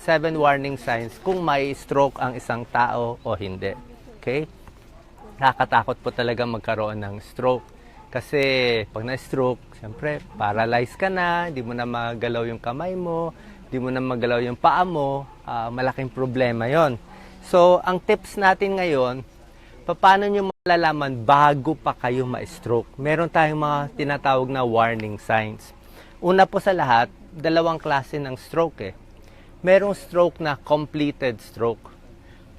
Seven warning signs kung may stroke ang isang tao o hindi. Okay? Nakakatakot po talaga magkaroon ng stroke. Kasi pag na-stroke, siyempre, paralyzed ka na, hindi mo na magalaw yung kamay mo, hindi mo na magalaw yung paa mo, ah, malaking problema yon. So, ang tips natin ngayon, paano nyo malalaman bago pa kayo ma-stroke? Meron tayong mga tinatawag na warning signs. Una po sa lahat, dalawang klase ng stroke eh. Merong stroke na completed stroke.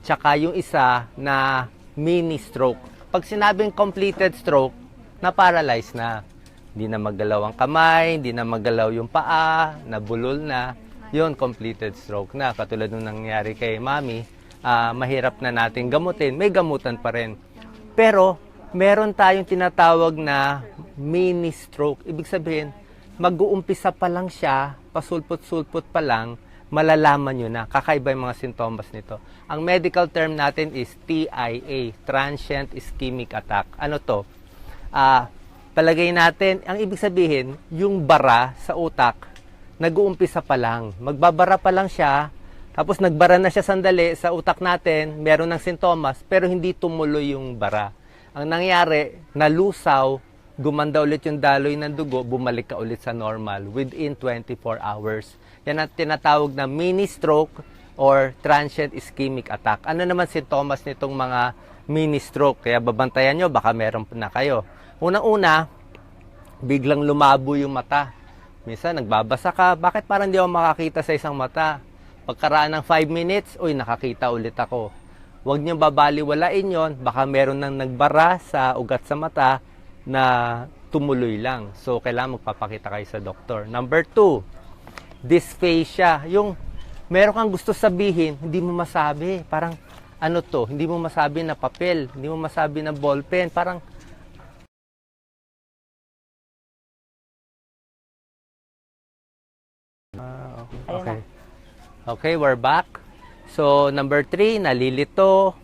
Tsaka yung isa na mini stroke. Pag sinabing completed stroke, na-paralyze na. Hindi na magalaw ang kamay, hindi na magalaw yung paa, nabulol na. Yun, completed stroke na. Katulad nung nangyari kay mami, ah, mahirap na natin gamutin. May gamutan pa rin. Pero, meron tayong tinatawag na mini stroke. Ibig sabihin, mag-uumpisa pa lang siya, pasulpot-sulpot pa lang, malalaman nyo na. Kakaiba yung mga sintomas nito. Ang medical term natin is TIA, Transient Ischemic Attack. Ano to? Ah, palagay natin, ang ibig sabihin, yung bara sa utak, nag-uumpisa pa lang. Magbabara pa lang siya, tapos nagbara na siya sandali sa utak natin, meron ng sintomas, pero hindi tumuloy yung bara. Ang nangyari, nalusaw, gumanda ulit yung daloy ng dugo, bumalik ka ulit sa normal within 24 hours. Yan ang tinatawag na mini stroke or transient ischemic attack. Ano naman sintomas nitong mga mini stroke? Kaya babantayan nyo, baka meron na kayo. Unang-una, biglang lumabo yung mata. Minsan, nagbabasa ka, bakit parang di ako makakita sa isang mata? Pagkaraan ng 5 minutes, uy, nakakita ulit ako. Huwag niyo babaliwalain yon, baka meron nang nagbara sa ugat sa mata na tumuloy lang. So, kailangan magpapakita kayo sa doktor. Number two, dysphagia. Yung meron kang gusto sabihin, hindi mo masabi. Parang, ano to, hindi mo masabi na papel, hindi mo masabi na ballpen. Parang, Ah, Ayun okay. Okay, we're back. So, number three, nalilito.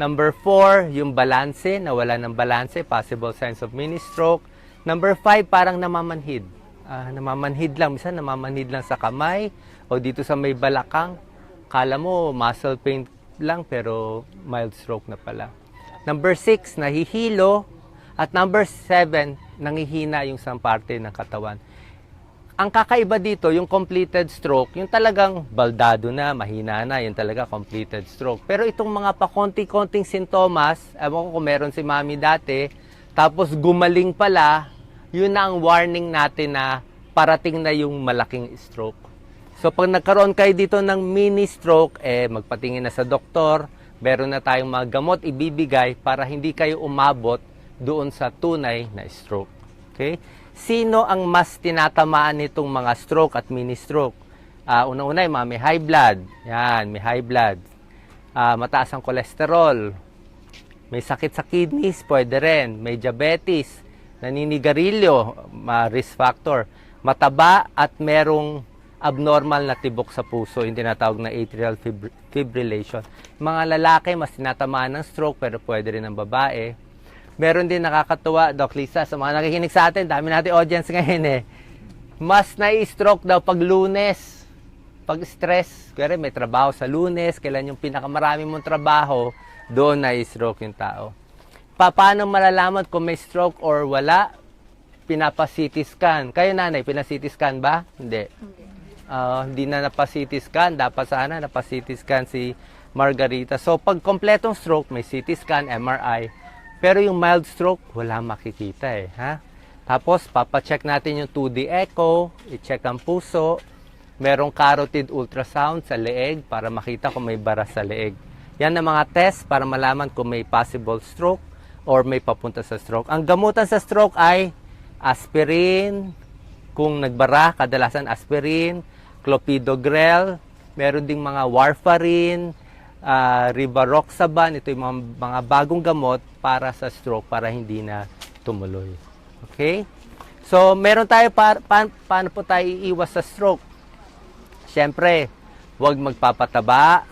Number four, yung balanse, nawala ng balanse, possible signs of mini stroke. Number five, parang namamanhid. Ah, namamanhid lang, minsan namamanhid lang sa kamay o dito sa may balakang. Kala mo, muscle pain lang, pero mild stroke na pala. Number six, nahihilo. At number seven, nangihina yung isang parte ng katawan ang kakaiba dito, yung completed stroke, yung talagang baldado na, mahina na, yung talaga completed stroke. Pero itong mga pakonti-konting sintomas, ewan ko kung meron si mami dati, tapos gumaling pala, yun na ang warning natin na parating na yung malaking stroke. So pag nagkaroon kayo dito ng mini stroke, eh magpatingin na sa doktor, meron na tayong mga gamot ibibigay para hindi kayo umabot doon sa tunay na stroke. Okay? Sino ang mas tinatamaan nitong mga stroke at mini stroke? Ah, unang-una yung mga may high blood. Yan, may high blood. Ah, mataas ang kolesterol. May sakit sa kidneys, pwede rin. May diabetes, naninigarilyo, ma risk factor. Mataba at merong abnormal na tibok sa puso, yung tinatawag na atrial fibr- fibrillation. Mga lalaki, mas tinatamaan ng stroke, pero pwede rin ng babae. Meron din nakakatuwa, Doc Lisa, sa mga nakikinig sa atin, dami natin audience ngayon eh. Mas nai-stroke daw pag lunes. Pag stress, kaya may trabaho sa lunes, kailan yung pinakamarami mong trabaho, doon nai-stroke yung tao. Pa, paano malalaman kung may stroke or wala? Pinapa-CT scan. Kayo nanay, pina-CT scan ba? Hindi. Ah, hindi na napa-CT scan. Dapat sana napa-CT scan si Margarita. So, pag kompletong stroke, may CT scan, MRI. Pero yung mild stroke, wala makikita eh. Ha? Tapos, papacheck natin yung 2D echo, i-check ang puso, merong carotid ultrasound sa leeg para makita kung may bara sa leeg. Yan ang mga test para malaman kung may possible stroke or may papunta sa stroke. Ang gamutan sa stroke ay aspirin, kung nagbara, kadalasan aspirin, clopidogrel, meron ding mga warfarin, uh, rivaroxaban, ito yung mga, bagong gamot para sa stroke para hindi na tumuloy. Okay? So, meron tayo pa, pa, paano po tayo iiwas sa stroke? Siyempre, huwag magpapataba,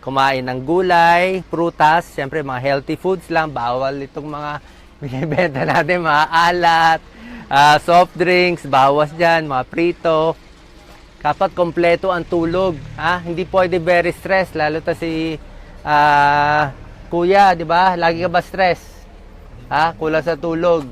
kumain ng gulay, prutas, siyempre mga healthy foods lang, bawal itong mga binibenta natin, mga alat, ah, soft drinks, bawas dyan, mga prito. Dapat kompleto ang tulog. Ha? Hindi pwede very stress, lalo ta si ah, kuya, di ba? Lagi ka ba stress? Ha? Kulang sa tulog.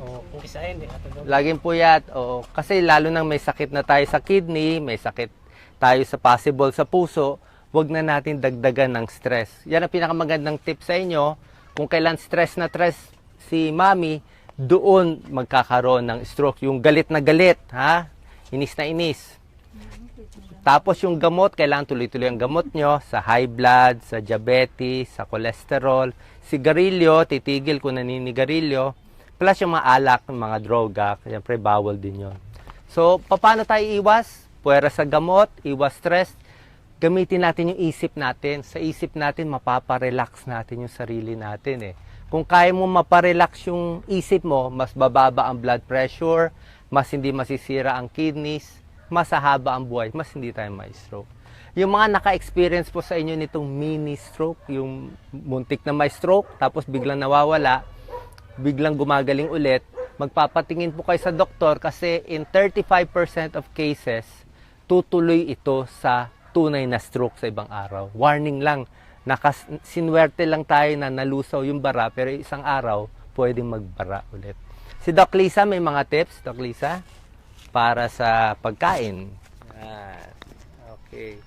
Laging puyat. Oo. Kasi lalo nang may sakit na tayo sa kidney, may sakit tayo sa possible sa puso, wag na natin dagdagan ng stress. Yan ang pinakamagandang tip sa inyo. Kung kailan stress na stress si mami, doon magkakaroon ng stroke. Yung galit na galit, ha? Inis na inis. Tapos yung gamot, kailangan tuloy-tuloy ang gamot nyo sa high blood, sa diabetes, sa cholesterol. Sigarilyo, titigil kung naninigarilyo. Plus yung mga alak, yung mga droga, siyempre bawal din yon. So, paano tayo iwas? Puwera sa gamot, iwas stress. Gamitin natin yung isip natin. Sa isip natin, mapaparelax natin yung sarili natin eh. Kung kaya mo maparelax yung isip mo, mas bababa ang blood pressure, mas hindi masisira ang kidneys, mas hahaba ang buhay, mas hindi tayo ma-stroke. Yung mga naka-experience po sa inyo nitong mini stroke, yung muntik na may stroke, tapos biglang nawawala, biglang gumagaling ulit, magpapatingin po kayo sa doktor kasi in 35% of cases, tutuloy ito sa tunay na stroke sa ibang araw. Warning lang, nakas sinwerte lang tayo na nalusaw yung bara, pero isang araw, pwedeng magbara ulit. Si Doc Lisa, may mga tips, Doc Lisa, para sa pagkain. Yan. Okay.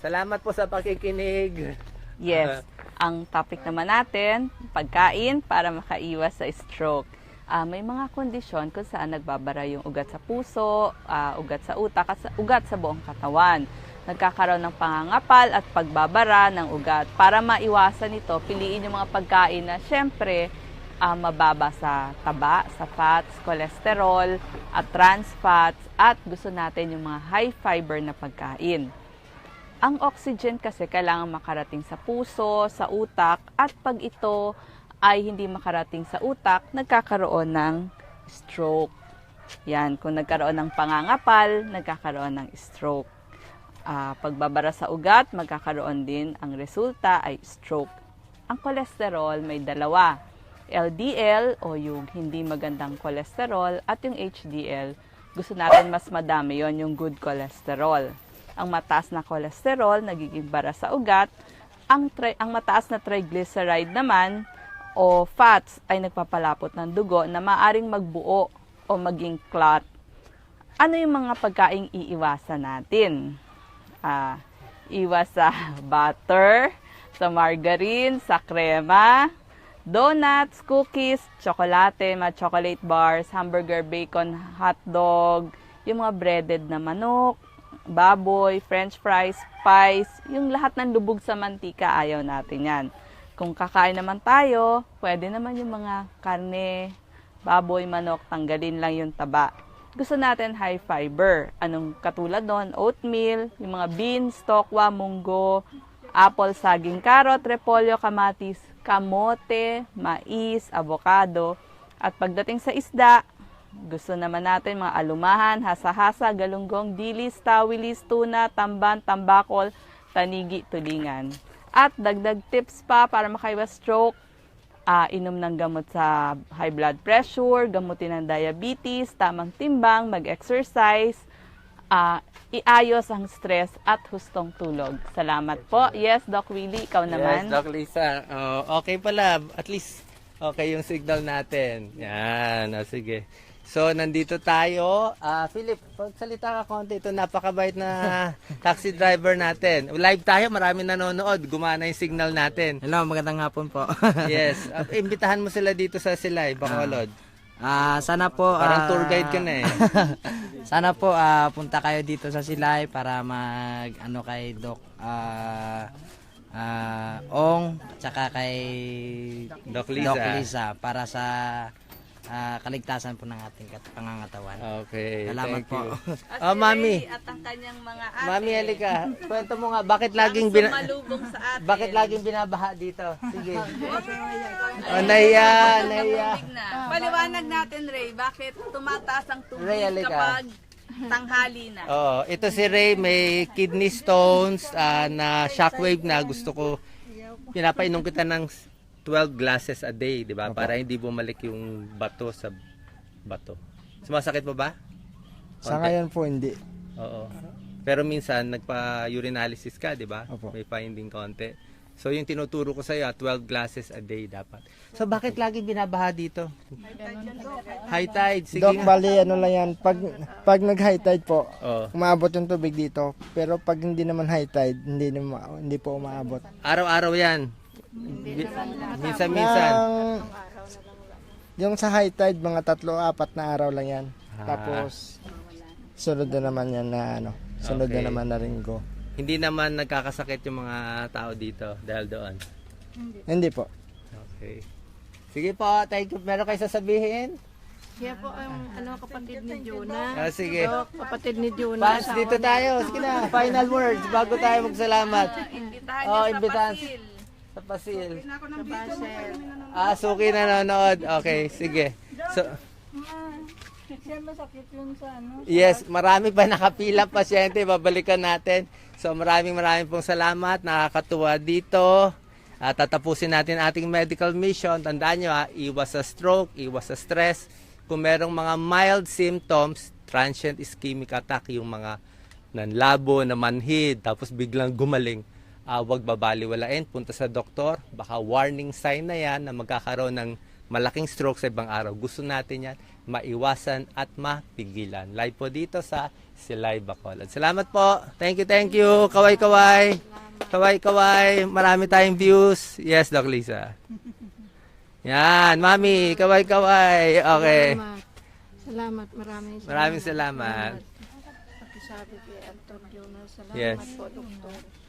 Salamat po sa pakikinig. Yes. Ang topic naman natin, pagkain para makaiwas sa stroke. Ah, may mga kondisyon kung saan nagbabara yung ugat sa puso, ah, ugat sa utak, at sa- ugat sa buong katawan. Nagkakaroon ng pangangapal at pagbabara ng ugat. Para maiwasan ito, piliin yung mga pagkain na syempre ah, mababa sa taba, sa fats, cholesterol, at trans fats, at gusto natin yung mga high fiber na pagkain. Ang oxygen kasi kailangan makarating sa puso, sa utak, at pag ito ay hindi makarating sa utak, nagkakaroon ng stroke. Yan, kung nagkaroon ng pangangapal, nagkakaroon ng stroke. Ah, pagbabara sa ugat, magkakaroon din ang resulta ay stroke. Ang cholesterol may dalawa. LDL o yung hindi magandang cholesterol at yung HDL. Gusto natin mas madami yon yung good cholesterol. Ang mataas na cholesterol nagiging bara sa ugat. Ang, tri- ang mataas na triglyceride naman o fats ay nagpapalapot ng dugo na maaring magbuo o maging clot. Ano yung mga pagkaing iiwasan natin? Ah, iwas sa butter, sa margarine, sa krema, donuts, cookies, tsokolate, mga chocolate bars, hamburger, bacon, hotdog, yung mga breaded na manok, baboy, french fries, pies, yung lahat ng lubog sa mantika, ayaw natin yan. Kung kakain naman tayo, pwede naman yung mga karne, baboy, manok, tanggalin lang yung taba. Gusto natin high fiber. Anong katulad doon? Oatmeal, yung mga beans, tokwa, munggo, apple, saging, carrot, repolyo, kamatis, kamote, mais, avocado. At pagdating sa isda, gusto naman natin mga alumahan, hasa-hasa, galunggong, dilis, tawilis, tuna, tamban, tambakol, tanigi, tulingan. At dagdag tips pa para makaiwas stroke, ah, inom ng gamot sa high blood pressure, gamutin ng diabetes, tamang timbang, mag-exercise, ah, iayos ang stress at hustong tulog. Salamat po. Yes, Doc Willie, ikaw naman. Yes, Doc Lisa. Oh, okay pala. At least, okay yung signal natin. Yan. O, sige. So, nandito tayo. Ah, Philip, pagsalita ka konti. Ito, napakabait na taxi driver natin. Live tayo, marami nanonood. Gumana yung signal natin. Hello, magandang hapon po. Yes. Ah, imbitahan mo sila dito sa Silay, Bacolod. Ah, sana po Parang ah, tour guide ka na eh. sana po ah, punta kayo dito sa Silay para mag ano kay Doc ah ah, Ong tsaka kay Doc Lisa. Doc Lisa para sa ah, kaligtasan po ng ating kat- pangangatawan. Okay. Salamat thank po. you. At Oh, si mami. At ang kanyang mga ate. Mami, halika. Kwento mo nga, bakit laging bina... sa atin. Bakit laging binabaha dito? Sige. oh, naiya, naiya. Tubig na. Paliwanag natin, Ray, bakit tumataas ang tubig Ray, halika. kapag tanghali na? Oh, ito si Ray may kidney stones ah, na shockwave na gusto ko pinapainom kita ng 12 glasses a day, 'di ba? Para hindi bumalik yung bato sa bato. Sumasakit mo ba? Sa Konti. ngayon po hindi. Oo. Pero minsan, nagpa-urinalysis ka, di ba? Opo. May finding konti. So, yung tinuturo ko sa'yo, ah, 12 glasses a day dapat. So, bakit lagi binabaha dito? High tide. Sige Dok, nga. bali ano lang yan, pag, pag nag-high tide po, Oh. umaabot yung tubig dito. Pero pag hindi naman high tide, hindi, hindi po umaabot. Araw-araw yan. Minsan-minsan. Ng- yung sa high tide, mga tatlo, apat na araw lang yan. Ah. Tapos, sunod na naman yan na ano, sunod Okay. na naman na ringgo. Hindi naman nagkakasakit yung mga tao dito dahil doon. Hindi po. Okay. Sige po, thank you. Meron kayo sasabihin? Siya po ang ano, kapatid ni Jonah. Ah, sige. Dok, kapatid ni Jonah. Fans, dito tayo. Sige na, final words bago tayo magsalamat. Oh, imbitahan sa Pasil. Ah, Suki nanonood. Okay, sige. So, Yes, marami pa nakapila pasyente, babalikan natin. So maraming maraming pong salamat, nakakatuwa dito. At tatapusin natin ating medical mission. Tandaan nyo ha, iwas sa stroke, iwas sa stress. Kung merong mga mild symptoms, transient ischemic attack, yung mga nanlabo, namanhid, tapos biglang gumaling, ah, wag babaliwalain, punta sa doktor. Baka warning sign na yan na magkakaroon ng malaking stroke sa ibang araw. Gusto natin yan maiwasan at mapigilan. Live po dito sa Silay Bacolod. Salamat po. Thank you, thank you. Kaway, kaway. Kaway, kaway. Marami tayong views. Yes, Doc Lisa. Yan, Mami. Kaway, kaway. Okay. Salamat. Salamat, maraming salamat. Maraming salamat. Pakisabi kay Anton Jonas. Salamat Yes. po, Doktor.